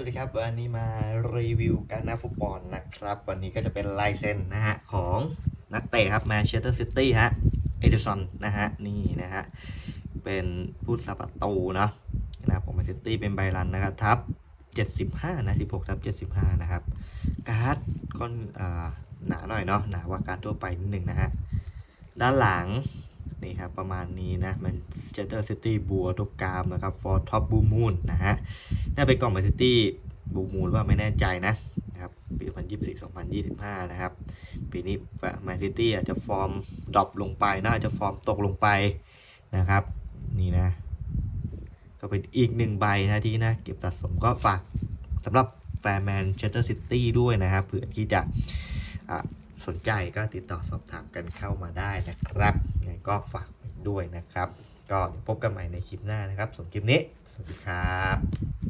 สวัสดีครับวันนี้มารีวิวการหน้าฟุตบอลนะครับ วันนี้ก็จะเป็นลายเซ็นนะฮะของนักเตะครับแมนเชสเตอร์ซิตี้ฮะเอเดอร์สันนะฮะนี่นะฮะเป็นผู้สาประตูเนาะนะครับของแมนซิตี้เป็นใบรันนะครับทับ75นะ16ทับ75 นะครับ การ์ดก็หนาหน่อยเนาะหนาว่าการ์ดทั่วไปนิดนึงนะฮะด้านหลัง นี่ครับประมาณนี้นะมันเชสเตอร์ซิตี้บัวตกกามนะครับฟอร์ท็อปบูมูนนะฮะน่าเป็นกล่องแมนซิตี้บูมูนว่าไม่แน่ใจนะนะครับปี 2024 2025 นะครับ ปีนี้แมนซิตี้อาจจะฟอร์มดรอปลงไปน่าจะฟอร์มตกลงไปนะครับ นี่นะ ก็เป็นอีกหนึ่งใบนะที่นะเก็บสะสมก็ฝากสำหรับแฟนแมนเชสเตอร์ซิตี้ด้วยนะครับเผื่อที่จะ สนใจก็ติดต่อสอบถามกันเข้ามาได้นะครับยังไงก็ฝากด้วยนะครับ ก็พบกันใหม่ในคลิปหน้านะครับส่วนคลิปนี้ สวัสดีครับ